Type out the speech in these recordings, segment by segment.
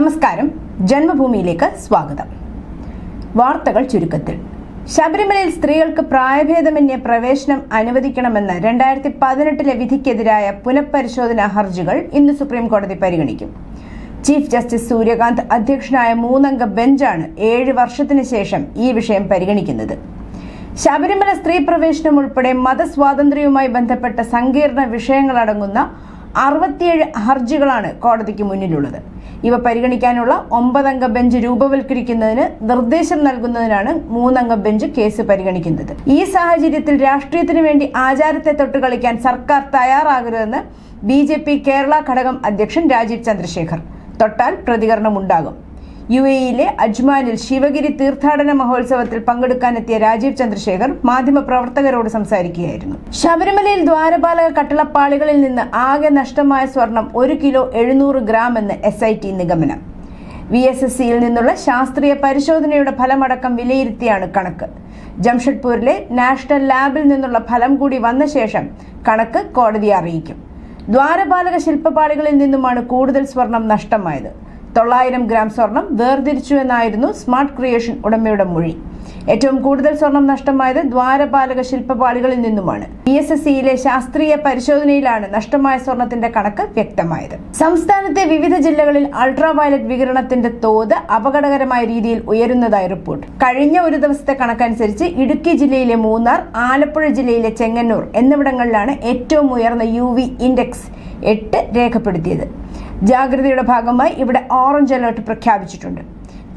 നമസ്കാരം. ജന്മഭൂമിയിലേക്ക് സ്വാഗതം. വാർത്തകൾ ചുരുക്കത്തിൽ. ശബരിമലയിൽ സ്ത്രീകൾക്ക് പ്രായഭേദമന്യേ പ്രവേശനം അനുവദിക്കണമെന്ന് രണ്ടായിരത്തി പതിനെട്ടിലെ വിധിക്കെതിരായ പുനഃപരിശോധനാ ഹർജികൾ ഇന്ന് സുപ്രീം കോടതി പരിഗണിക്കും. ചീഫ് ജസ്റ്റിസ് സൂര്യകാന്ത് അധ്യക്ഷനായ മൂന്നംഗ ബെഞ്ചാണ് ഏഴ് വർഷത്തിന് ശേഷം ഈ വിഷയം പരിഗണിക്കുന്നത്. ശബരിമല സ്ത്രീ പ്രവേശനം ഉൾപ്പെടെ മതസ്വാതന്ത്ര്യവുമായി ബന്ധപ്പെട്ട സങ്കീർണ വിഷയങ്ങളടങ്ങുന്ന അറുപത്തിയേഴ് ഹർജികളാണ് കോടതിക്ക് മുന്നിലുള്ളത്. ഇവ പരിഗണിക്കാനുള്ള ഒമ്പതംഗ ബെഞ്ച് രൂപവൽക്കരിക്കുന്നതിന് നിർദ്ദേശം നൽകുന്നതിനാണ് മൂന്നംഗ ബെഞ്ച് കേസ് പരിഗണിക്കുന്നത്. ഈ സാഹചര്യത്തിൽ രാഷ്ട്രീയത്തിനു വേണ്ടി ആചാരത്തെ തൊട്ട് കളിക്കാൻ സർക്കാർ തയ്യാറാകരുതെന്ന് ബി കേരള ഘടകം അധ്യക്ഷൻ രാജീവ് ചന്ദ്രശേഖർ. തൊട്ടാൽ പ്രതികരണമുണ്ടാകും. യു എയിലെ അജ്മാനിൽ ശിവഗിരി തീർത്ഥാടന മഹോത്സവത്തിൽ പങ്കെടുക്കാനെത്തിയ രാജീവ് ചന്ദ്രശേഖർ മാധ്യമപ്രവർത്തകരോട് സംസാരിക്കുകയായിരുന്നു. ശബരിമലയിൽ ദ്വാരപാലക കട്ടളപ്പാളികളിൽ നിന്ന് ആകെ നഷ്ടമായ സ്വർണം ഒരു കിലോ എഴുന്നൂറ് ഗ്രാം എന്ന് എസ് ഐ ടി നിഗമനം. വി എസ് എസ് സിയിൽ നിന്നുള്ള ശാസ്ത്രീയ പരിശോധനയുടെ ഫലമടക്കം വിലയിരുത്തിയാണ് കണക്ക്. ജംഷഡ്പൂരിലെ നാഷണൽ ലാബിൽ നിന്നുള്ള ഫലം കൂടി വന്ന ശേഷം കണക്ക് കോടതിയെ അറിയിക്കും. ദ്വാരപാലക ശില്പപാളികളിൽ നിന്നുമാണ് കൂടുതൽ സ്വർണം നഷ്ടമായത്. തൊള്ളായിരം ഗ്രാം സ്വർണം വേർതിരിച്ചു എന്നായിരുന്നു സ്മാർട്ട് ക്രിയേഷൻ ഉടമയുടെ മൊഴി. ഏറ്റവും കൂടുതൽ സ്വർണം നഷ്ടമായത് ദ്വാരപാലക ശില്പപാളികളിൽ നിന്നുമാണ്. പി എസ് എസ് സിയിലെ ശാസ്ത്രീയ പരിശോധനയിലാണ് നഷ്ടമായ സ്വർണത്തിന്റെ കണക്ക് വ്യക്തമായത്. സംസ്ഥാനത്തെ വിവിധ ജില്ലകളിൽ അൾട്രാ വയലറ്റ് വികിരണത്തിന്റെ തോത് അപകടകരമായ രീതിയിൽ ഉയരുന്നതായി റിപ്പോർട്ട്. കഴിഞ്ഞ ഒരു ദിവസത്തെ കണക്കനുസരിച്ച് ഇടുക്കി ജില്ലയിലെ മൂന്നാർ ആലപ്പുഴ ജില്ലയിലെ ചെങ്ങന്നൂർ എന്നിവിടങ്ങളിലാണ് ഏറ്റവും ഉയർന്ന യു ഇൻഡെക്സ് എട്ട് രേഖപ്പെടുത്തിയത്. ജാഗ്രതയുടെ ഭാഗമായി ഇവിടെ ഓറഞ്ച് അലേർട്ട് പ്രഖ്യാപിച്ചിട്ടുണ്ട്.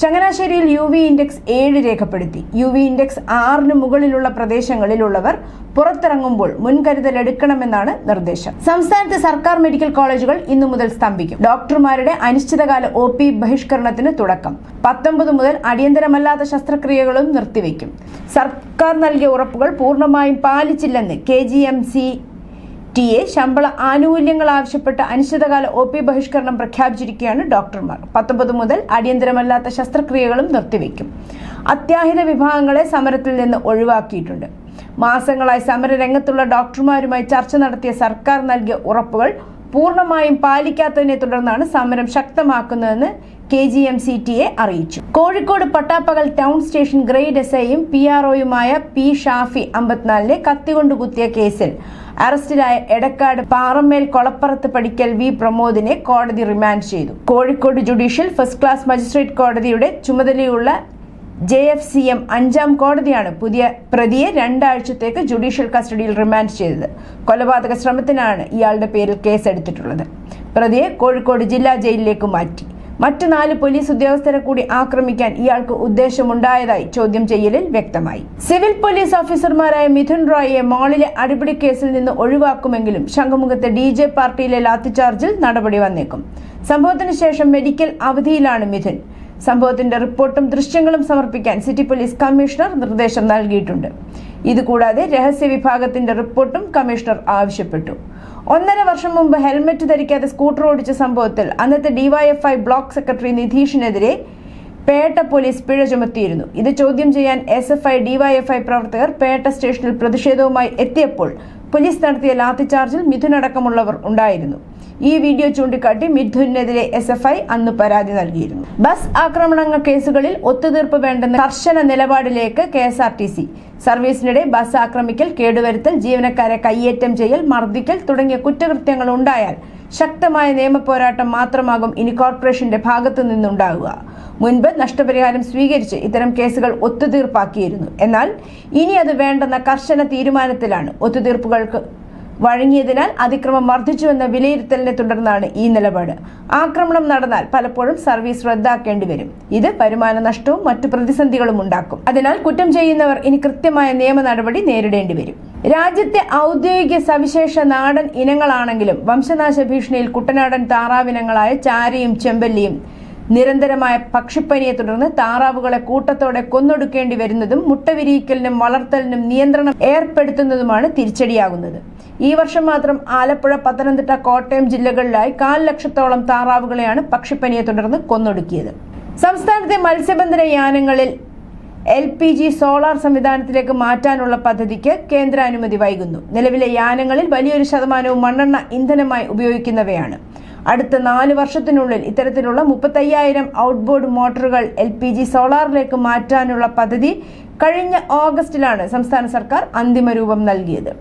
ചങ്ങനാശ്ശേരിയിൽ യു വി ഇൻഡെക്സ് ഏഴ് രേഖപ്പെടുത്തി. യു വി ഇൻഡെക്സ് ആറിന് മുകളിലുള്ള പ്രദേശങ്ങളിലുള്ളവർ പുറത്തിറങ്ങുമ്പോൾ മുൻകരുതൽ എടുക്കണമെന്നാണ് നിർദ്ദേശം. സംസ്ഥാനത്തെ സർക്കാർ മെഡിക്കൽ കോളേജുകൾ ഇന്നു മുതൽ സ്തംഭിക്കും. ഡോക്ടർമാരുടെ അനിശ്ചിതകാല ഒ പി ബഹിഷ്കരണത്തിന് തുടക്കം. പത്തൊമ്പത് മുതൽ അടിയന്തരമല്ലാത്ത ശസ്ത്രക്രിയകളും നിർത്തിവെക്കും സർക്കാർ നൽകിയ ഉറപ്പുകൾ പൂർണമായും പാലിച്ചില്ലെന്ന് K G M C T A ശമ്പള ആനുകൂല്യങ്ങൾ ആവശ്യപ്പെട്ട് അനിശ്ചിതകാല ഒ പി ബഹിഷ്കരണം പ്രഖ്യാപിച്ചിരിക്കുകയാണ് ഡോക്ടർമാർ. പത്തൊമ്പത് മുതൽ അടിയന്തരമല്ലാത്ത ശസ്ത്രക്രിയകളും നിർത്തിവെക്കും അത്യാഹിത വിഭാഗങ്ങളെ സമരത്തിൽ നിന്ന് ഒഴിവാക്കിയിട്ടുണ്ട്. മാസങ്ങളായി സമരരംഗത്തുള്ള ഡോക്ടർമാരുമായി ചർച്ച നടത്തിയ സർക്കാർ നൽകിയ ഉറപ്പുകൾ പൂർണമായും പാലിക്കാത്തതിനെ തുടർന്നാണ് സമരം ശക്തമാക്കുന്നതെന്ന് K G M C T A അറിയിച്ചു. കോഴിക്കോട് പട്ടാപ്പകൽ ടൗൺ സ്റ്റേഷൻ ഗ്രേഡ് എസ് ഐയും പി ആർ ഒയുമായ പി ഷാഫി അമ്പത്തിനാലിനെ കത്തികൊണ്ട് കുത്തിയ കേസിൽ അറസ്റ്റിലായ എടക്കാട് പാറമേൽ കൊളപ്പുറത്ത് പഠിക്കൽ വി പ്രമോദിനെ കോടതി റിമാൻഡ് ചെയ്തു. Kozhikode judicial first class magistrate കോടതിയുടെ ചുമതലയുള്ള ജെ എഫ് സി എം അഞ്ചാം കോടതിയാണ് പുതിയ പ്രതിയെ രണ്ടാഴ്ചത്തേക്ക് ജുഡീഷ്യൽ കസ്റ്റഡിയിൽ റിമാൻഡ് ചെയ്തത്. കൊലപാതക ശ്രമത്തിനാണ് ഇയാളുടെ പേരിൽ കേസെടുത്തിട്ടുള്ളത്. പ്രതിയെ കോഴിക്കോട് ജില്ലാ ജയിലിലേക്ക് മാറ്റി. മറ്റു നാല് പോലീസ് ഉദ്യോഗസ്ഥരെ കൂടി ആക്രമിക്കാൻ ഇയാൾക്ക് ഉദ്ദേശമുണ്ടായതായി ചോദ്യം ചെയ്യലിൽ വ്യക്തമായി. സിവിൽ പോലീസ് ഓഫീസർമാരായ മിഥുൻ റോയിയെ മാളിലെ അടിപിടി കേസിൽ നിന്ന് ഒഴിവാക്കുമെങ്കിലും ശംഖുമുഖത്തെ ഡി ജെ പാർട്ടിയിലെ ലാത്തിചാർജിൽ നടപടി വന്നേക്കും. സംഭവത്തിന് ശേഷം മെഡിക്കൽ അവധിയിലാണ് മിഥുൻ. സംഭവത്തിന്റെ റിപ്പോർട്ടും ദൃശ്യങ്ങളും സമർപ്പിക്കാൻ സിറ്റി പോലീസ് കമ്മീഷണർ നിർദ്ദേശം നൽകിയിട്ടുണ്ട്. ഇതുകൂടാതെ രഹസ്യ വിഭാഗത്തിന്റെ റിപ്പോർട്ടും കമ്മീഷണർ ആവശ്യപ്പെട്ടു. ഒന്നര വർഷം മുമ്പ് ഹെൽമറ്റ് ധരിക്കാതെ സ്കൂട്ടർ ഓടിച്ച സംഭവത്തിൽ അന്നത്തെ ഡിവൈഎഫ്ഐ ബ്ലോക്ക് സെക്രട്ടറി നിധീഷിനെതിരെ പേട്ട പോലീസ് പിഴ ചുമത്തിയിരുന്നു. ഇത് ചോദ്യം ചെയ്യാൻ എസ് എഫ് ഐ ഡിവൈഎഫ്ഐ പ്രവർത്തകർ പേട്ട സ്റ്റേഷനിൽ പ്രതിഷേധവുമായി എത്തിയപ്പോൾ പോലീസ് നടത്തിയ ലാത്തിചാർജിൽ മിഥുനടക്കമുള്ളവർ ഉണ്ടായിരുന്നു. ഈ വീഡിയോ ചൂണ്ടിക്കാട്ടി മിഥുനെതിരെ എസ് എഫ് ഐ അന്ന് പരാതി നൽകിയിരുന്നു. ബസ് ആക്രമണ കേസുകളിൽ ഒത്തുതീർപ്പ് വേണ്ടെന്ന കർശന നിലപാടിലേക്ക് K S R T C സർവീസിനിടെ bus ആക്രമിക്കൽ കേടുവരുത്തൽ ജീവനക്കാരെ കയ്യേറ്റം ചെയ്യൽ മർദ്ദിക്കൽ തുടങ്ങിയ കുറ്റകൃത്യങ്ങൾ ഉണ്ടായാൽ ശക്തമായ നിയമപോരാട്ടം മാത്രമാകും ഇനി കോർപ്പറേഷന്റെ ഭാഗത്തു നിന്നുണ്ടാകുക മുൻപ് നഷ്ടപരിഹാരം സ്വീകരിച്ച് ഇത്തരം കേസുകൾ ഒത്തുതീർപ്പാക്കിയിരുന്നു. എന്നാൽ ഇനി അത് വേണ്ടെന്ന കർശന തീരുമാനത്തിലാണ് ഒത്തുതീർപ്പുകൾക്ക് വഴങ്ങിയതിനാൽ അതിക്രമം വർദ്ധിച്ചുവെന്ന വിലയിരുത്തലിനെ തുടർന്നാണ് ഈ നിലപാട്. ആക്രമണം നടന്നാൽ പലപ്പോഴും സർവീസ് റദ്ദാക്കേണ്ടി വരും. ഇത് വരുമാന നഷ്ടവും മറ്റു പ്രതിസന്ധികളും ഉണ്ടാക്കും. അതിനാൽ കുറ്റം ചെയ്യുന്നവർ ഇനി കൃത്യമായ നിയമ നടപടി നേരിടേണ്ടി വരും. രാജ്യത്തെ ഔദ്യോഗിക സവിശേഷ നാടൻ ഇനങ്ങളാണെങ്കിലും വംശനാശ ഭീഷണിയിൽ കുട്ടനാടൻ താറാവിനങ്ങളായ ചാരയും ചെമ്പല്ലിയും നിരന്തരമായ പക്ഷിപ്പനിയെ തുടർന്ന് താറാവുകളെ കൂട്ടത്തോടെ കൊന്നൊടുക്കേണ്ടി വരുന്നതും മുട്ട വിരിയിക്കലിനും വളർത്തലിനും നിയന്ത്രണം ഏർപ്പെടുത്തുന്നതുമാണ് തിരിച്ചടിയാകുന്നത്. ഈ വർഷം മാത്രം ആലപ്പുഴ പത്തനംതിട്ട കോട്ടയം ജില്ലകളിലായി കാൽ ലക്ഷത്തോളം താറാവുകളെയാണ് പക്ഷിപ്പനിയെ തുടർന്ന് കൊന്നൊടുക്കിയത്. സംസ്ഥാനത്തെ മത്സ്യബന്ധന യാനങ്ങളിൽ എൽ പി ജി സോളാർ സംവിധാനത്തിലേക്ക് മാറ്റാനുള്ള പദ്ധതിക്ക് കേന്ദ്രാനുമതി വൈകുന്നു. നിലവിലെ യാനങ്ങളിൽ വലിയൊരു ശതമാനവും മണ്ണെണ്ണ ഇന്ധനമായി ഉപയോഗിക്കുന്നവയാണ്. അടുത്ത നാല് വർഷത്തിനുള്ളിൽ ഇത്തരത്തിലുള്ള മുപ്പത്തയ്യായിരം ഔട്ട്ബോർഡ് മോട്ടോറുകൾ എൽ പി ജി സോളാറിലേക്ക് മാറ്റാനുള്ള പദ്ധതി കഴിഞ്ഞ ഓഗസ്റ്റിലാണ് സംസ്ഥാന സർക്കാർ അന്തിമ രൂപം നൽകിയത്.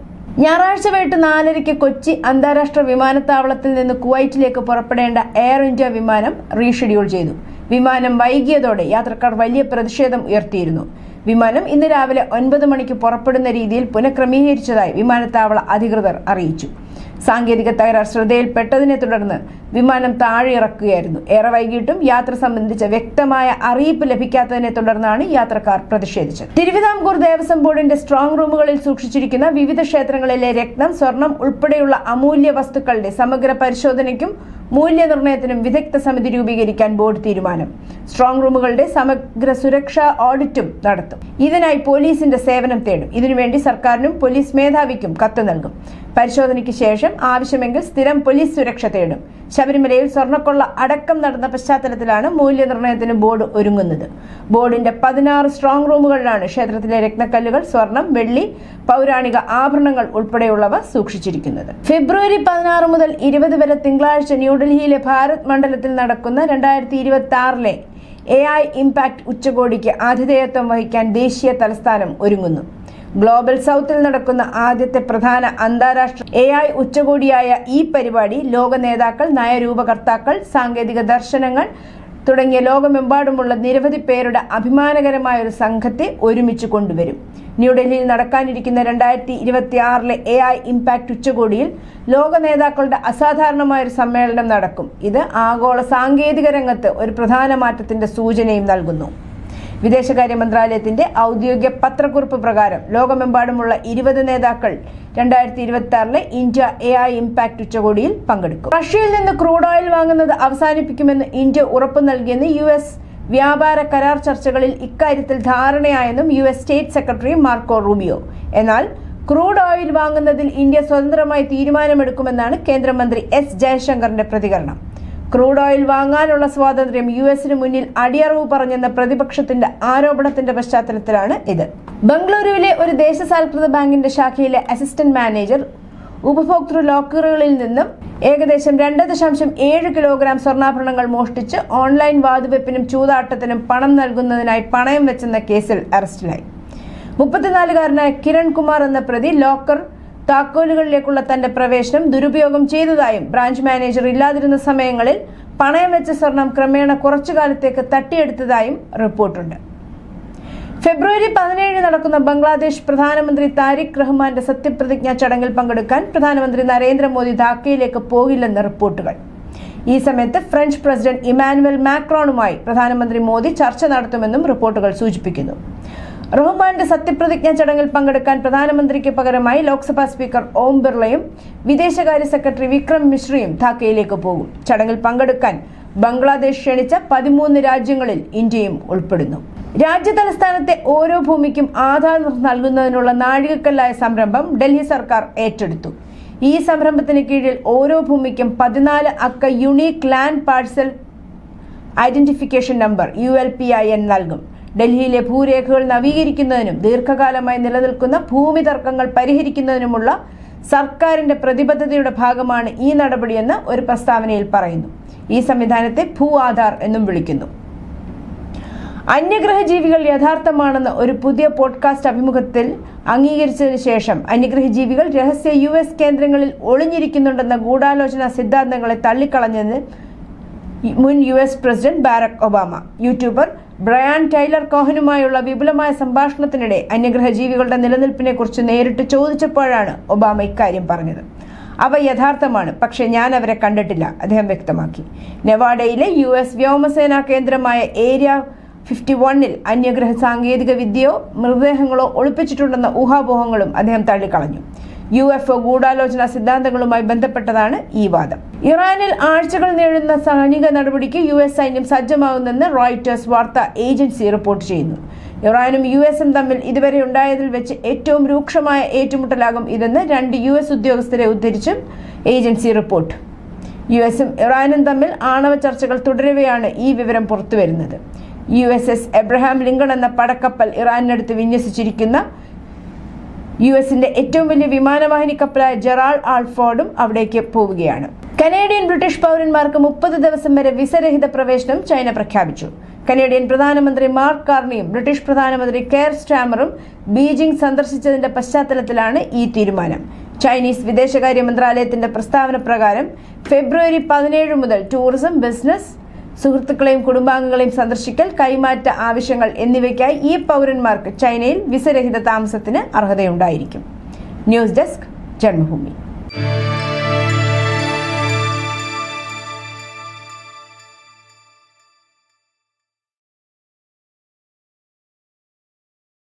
ഞായറാഴ്ച വൈകിട്ട് നാലരയ്ക്ക് കൊച്ചി അന്താരാഷ്ട്ര വിമാനത്താവളത്തിൽ നിന്ന് കുവൈറ്റിലേക്ക് പുറപ്പെടേണ്ട എയർ ഇന്ത്യ വിമാനം റീഷെഡ്യൂൾ ചെയ്തു. വിമാനം വൈകിയതോടെ യാത്രക്കാർ വലിയ പ്രതിഷേധം ഉയർത്തിയിരുന്നു. വിമാനം ഇന്ന് രാവിലെ ഒൻപത് മണിക്ക് പുറപ്പെടുന്ന രീതിയിൽ പുനഃക്രമീകരിച്ചതായി വിമാനത്താവള അധികൃതർ അറിയിച്ചു. സാങ്കേതിക തകരാർ ശ്രദ്ധയിൽപ്പെട്ടതിനെ തുടർന്ന് വിമാനം താഴെ ഇറക്കുകയായിരുന്നു ഏറെ വൈകിട്ടും യാത്ര സംബന്ധിച്ച വ്യക്തമായ അറിയിപ്പ് ലഭിക്കാത്തതിനെ തുടർന്നാണ് യാത്രക്കാർ പ്രതിഷേധിച്ചത്. തിരുവിതാംകൂർ ദേവസ്വം ബോർഡിന്റെ സ്ട്രോങ് റൂമുകളിൽ സൂക്ഷിച്ചിരിക്കുന്ന വിവിധ ക്ഷേത്രങ്ങളിലെ രക്തം സ്വർണം ഉൾപ്പെടെയുള്ള അമൂല്യ വസ്തുക്കളുടെ സമഗ്ര പരിശോധനയ്ക്കും മൂല്യനിർണയത്തിനും വിദഗ്ധ സമിതി രൂപീകരിക്കാൻ ബോർഡ് തീരുമാനം. സ്ട്രോങ് റൂമുകളുടെ സമഗ്ര സുരക്ഷാ ഓഡിറ്റും നടത്തും. ഇതിനായി പോലീസിന്റെ സേവനം തേടും. ഇതിനുവേണ്ടി സർക്കാരിനും പോലീസ് മേധാവിക്കും കത്ത് നൽകും. പരിശോധനയ്ക്ക് ശേഷം ആവശ്യമെങ്കിൽ സ്ഥിരം പോലീസ് സുരക്ഷ തേടും. ശബരിമലയിൽ സ്വർണക്കൊള്ള അടക്കം നടന്ന പശ്ചാത്തലത്തിലാണ് മൂല്യനിർണയത്തിന് ബോർഡ് ഒരുങ്ങുന്നത്. ബോർഡിന്റെ പതിനാറ് സ്ട്രോങ് റൂമുകളിലാണ് ക്ഷേത്രത്തിലെ രത്നക്കല്ലുകൾ സ്വർണം വെള്ളി പൗരാണിക ആഭരണങ്ങൾ ഉൾപ്പെടെയുള്ളവ സൂക്ഷിച്ചിരിക്കുന്നത്. ഫെബ്രുവരി പതിനാറ് മുതൽ ഇരുപത് വരെ തിങ്കളാഴ്ച ന്യൂഡൽഹിയിലെ ഭാരത് മണ്ഡലത്തിൽ നടക്കുന്ന രണ്ടായിരത്തി ഇരുപത്തി ആറിലെ എ ഐ ഇമ്പാക്ട് ഉച്ചകോടിക്ക് ആതിഥേയത്വം വഹിക്കാൻ ദേശീയ തലസ്ഥാനം ഒരുങ്ങുന്നു. ഗ്ലോബൽ സൗത്തിൽ നടക്കുന്ന ആദ്യത്തെ പ്രധാന അന്താരാഷ്ട്ര എ ഐ ഉച്ചകോടിയായ ഈ പരിപാടി ലോക നേതാക്കൾ നയരൂപകർത്താക്കൾ സാങ്കേതിക ദർശനങ്ങൾ തുടങ്ങിയ ലോകമെമ്പാടുമുള്ള നിരവധി പേരുടെ അഭിമാനകരമായ ഒരു സംഘത്തെ ഒരുമിച്ച് കൊണ്ടുവരും. ന്യൂഡൽഹിയിൽ നടക്കാനിരിക്കുന്ന രണ്ടായിരത്തി ഇരുപത്തി ആറിലെ എ ഐ ഇമ്പാക്ട് ഉച്ചകോടിയിൽ ലോക നേതാക്കളുടെ അസാധാരണമായ ഒരു സമ്മേളനം നടക്കും. ഇത് ആഗോള സാങ്കേതിക രംഗത്ത് ഒരു പ്രധാന മാറ്റത്തിന്റെ സൂചനയും നൽകുന്നു. വിദേശകാര്യ മന്ത്രാലയത്തിന്റെ ഔദ്യോഗിക പത്രക്കുറിപ്പ് പ്രകാരം ലോകമെമ്പാടുമുള്ള ഇരുപത് നേതാക്കൾ രണ്ടായിരത്തി ഇരുപത്തി ആറിലെ ഇന്ത്യ എ ഐ ഇമ്പാക്ട് ഉച്ചകോടിയിൽ പങ്കെടുക്കും. റഷ്യയിൽ നിന്ന് ക്രൂഡ് ഓയിൽ വാങ്ങുന്നത് അവസാനിപ്പിക്കുമെന്ന് ഇന്ത്യ ഉറപ്പു നൽകിയെന്ന് യു എസ് വ്യാപാര കരാർ ചർച്ചകളിൽ ഇക്കാര്യത്തിൽ ധാരണയായെന്നും U S state secretary Marco Rubio. എന്നാൽ ക്രൂഡ് ഓയിൽ വാങ്ങുന്നതിൽ ഇന്ത്യ സ്വതന്ത്രമായി തീരുമാനമെടുക്കുമെന്നാണ് കേന്ദ്രമന്ത്രി എസ് ജയശങ്കറിന്റെ പ്രതികരണം. ക്രൂഡ് ഓയിൽ വാങ്ങാനുള്ള സ്വാതന്ത്ര്യം യു എസിന് മുന്നിൽ അടിയറവ് പറഞ്ഞെന്ന പ്രതിപക്ഷത്തിന്റെ ആരോപണത്തിന്റെ പശ്ചാത്തലത്തിലാണ് ഇത്. ബംഗളൂരുവിലെ ഒരു ദേശസാൽകൃത ബാങ്കിന്റെ ശാഖയിലെ അസിസ്റ്റന്റ് മാനേജർ ഉപഭോക്തൃ ലോക്കറുകളിൽ നിന്നും ഏകദേശം രണ്ട് ദശാംശം ഏഴ് കിലോഗ്രാം സ്വർണാഭരണങ്ങൾ മോഷ്ടിച്ച് ഓൺലൈൻ വാതുവെപ്പിനും ചൂതാട്ടത്തിനും പണം നൽകുന്നതിനായി പണയം വെച്ചെന്ന കേസിൽ അറസ്റ്റിലായി. മുപ്പത്തിനാലുകാരനായ കിരൺ കുമാർ എന്ന പ്രതി ലോക്കർ താക്കോലുകളിലേക്കുള്ള തന്റെ പ്രവേശനം ദുരുപയോഗം ചെയ്തതായും ബ്രാഞ്ച് മാനേജർ ഇല്ലാതിരുന്ന സമയങ്ങളിൽ പണയം വെച്ച സ്വർണം ക്രമേണ കുറച്ചു കാലത്തേക്ക് തട്ടിയെടുത്തതായും റിപ്പോർട്ടുണ്ട്. ഫെബ്രുവരി പതിനേഴ് നടക്കുന്ന ബംഗ്ലാദേശ് പ്രധാനമന്ത്രി താരിഖ് റഹ്മാന്റെ സത്യപ്രതിജ്ഞാ ചടങ്ങിൽ പങ്കെടുക്കാൻ പ്രധാനമന്ത്രി നരേന്ദ്രമോദി ധാക്കയിലേക്ക് പോകില്ലെന്ന് റിപ്പോർട്ടുകൾ. ഈ സമയത്ത് ഫ്രഞ്ച് പ്രസിഡന്റ് ഇമാനുവൽ മാക്രോണുമായി പ്രധാനമന്ത്രി മോദി ചർച്ച നടത്തുമെന്നും റിപ്പോർട്ടുകൾ സൂചിപ്പിക്കുന്നു. റഹ്മാന്റെ സത്യപ്രതിജ്ഞാ ചടങ്ങിൽ പങ്കെടുക്കാൻ പ്രധാനമന്ത്രിക്ക് പകരമായി ലോക്സഭാ സ്പീക്കർ ഓം ബിർളയും വിദേശകാര്യ സെക്രട്ടറി വിക്രം മിശ്രയും ധാക്കയിലേക്ക് പോകും. ചടങ്ങിൽ പങ്കെടുക്കാൻ ബംഗ്ലാദേശ് ക്ഷണിച്ച പതിമൂന്ന് രാജ്യങ്ങളിൽ ഇന്ത്യയും ഉൾപ്പെടുന്നു. രാജ്യ തലസ്ഥാനത്തെ ഓരോ ഭൂമിക്കും ആധാർ നൽകുന്നതിനുള്ള നാഴികക്കല്ലായ സംരംഭം ഡൽഹി സർക്കാർ ഏറ്റെടുത്തു. ഈ സംരംഭത്തിന് കീഴിൽ ഓരോ ഭൂമിക്കും പതിനാല് അക്ക unique land parcel identification number U L P I N നൽകും. ഡൽഹിയിലെ ഭൂരേഖകൾ നവീകരിക്കുന്നതിനും ദീർഘകാലമായി നിലനിൽക്കുന്ന ഭൂമി തർക്കങ്ങൾ പരിഹരിക്കുന്നതിനുമുള്ള സർക്കാരിന്റെ പ്രതിബദ്ധതയുടെ ഭാഗമാണ് ഈ നടപടിയെന്ന് ഒരു പ്രസ്താവനയിൽ പറയുന്നു. ഈ സംവിധാനത്തെ ഭൂ ആധാർ എന്നും വിളിക്കുന്നു. അന്യഗ്രഹ ജീവികൾ യഥാർത്ഥമാണെന്ന് ഒരു പുതിയ പോഡ്കാസ്റ്റ് അഭിമുഖത്തിൽ അംഗീകരിച്ചതിന് ശേഷം അന്യഗ്രഹ ജീവികൾ രഹസ്യ യു എസ് കേന്ദ്രങ്ങളിൽ ഒളിഞ്ഞിരിക്കുന്നുണ്ടെന്ന ഗൂഢാലോചന സിദ്ധാന്തങ്ങളെ തള്ളിക്കളഞ്ഞെന്ന് മുൻ U S president Barack Obama YouTuber Brian Tyler കോഹനുമായുള്ള വിപുലമായ സംഭാഷണത്തിനിടെ അന്യഗ്രഹ ജീവികളുടെ നിലനിൽപ്പിനെ കുറിച്ച് നേരിട്ട് ചോദിച്ചപ്പോഴാണ് ഒബാമ ഇക്കാര്യം പറഞ്ഞത്. അവ യഥാർത്ഥമാണ് പക്ഷെ ഞാൻ അവരെ കണ്ടിട്ടില്ല അദ്ദേഹം വ്യക്തമാക്കി. നെവാഡയിലെ യു എസ് വ്യോമസേനാ കേന്ദ്രമായ ഏരിയ ഫിഫ്റ്റി വണ്ണിൽ അന്യഗ്രഹ സാങ്കേതിക വിദ്യയോ മൃതദേഹങ്ങളോ ഒളിപ്പിച്ചിട്ടുണ്ടെന്ന ഊഹാപോഹങ്ങളും അദ്ദേഹം തള്ളിക്കളഞ്ഞു. യു എഫ് ഒ ഗൂഢാലോചന സിദ്ധാന്തങ്ങളുമായി ബന്ധപ്പെട്ടതാണ് ഈ വാദം. ഇറാനിൽ ആഴ്ചകൾ നേടുന്ന സൈനിക നടപടിക്ക് യു എസ് സൈന്യം സജ്ജമാകുന്നെന്ന് റോയിറ്റേഴ്സ് വാർത്താ ഏജൻസി റിപ്പോർട്ട് ചെയ്യുന്നു. ഇറാനും യു എസും തമ്മിൽ ഇതുവരെ ഉണ്ടായതിൽ വെച്ച് ഏറ്റവും രൂക്ഷമായ ഏറ്റുമുട്ടലാകും ഇതെന്ന് രണ്ട് യു എസ് ഉദ്യോഗസ്ഥരെ ഉദ്ധരിച്ചും ഏജൻസി റിപ്പോർട്ട്. യു എസും ഇറാനും തമ്മിൽ ആണവ ചർച്ചകൾ തുടരവെയാണ് ഈ വിവരം പുറത്തുവരുന്നത്. U S S Abraham Lincoln എന്ന പടക്കപ്പൽ ഇറാനിനടുത്ത് വിന്യസിച്ചിരിക്കുന്ന യു എസിന്റെ ഏറ്റവും വലിയ വിമാനവാഹിനി കപ്പലായ ജെറാൾ ആൾഫോർഡും അവിടേക്ക് പോവുകയാണ്. കനേഡിയൻ ബ്രിട്ടീഷ് പൗരന്മാർക്ക് മുപ്പത് ദിവസം വരെ വിസരഹിത പ്രവേശനം ചൈന പ്രഖ്യാപിച്ചു. കനേഡിയൻ പ്രധാനമന്ത്രി മാർക്ക് കാർണിയും ബ്രിട്ടീഷ് പ്രധാനമന്ത്രി കെയർ സ്റ്റാമറും ബീജിംഗ് സന്ദർശിച്ചതിന്റെ പശ്ചാത്തലത്തിലാണ് ഈ തീരുമാനം. ചൈനീസ് വിദേശകാര്യ മന്ത്രാലയത്തിന്റെ പ്രസ്താവന പ്രകാരം ഫെബ്രുവരി പതിനേഴ് മുതൽ ടൂറിസം ബിസിനസ് സുഹൃത്തുക്കളെയും കുടുംബാംഗങ്ങളെയും സന്ദർശിക്കൽ കൈമാറ്റ ആവശ്യങ്ങൾ എന്നിവയ്ക്കായി ഈ പൗരന്മാർക്ക് ചൈനയിൽ വിസരഹിത താമസത്തിന് അർഹതയുണ്ടായിരിക്കും. News desk Janmabhumi.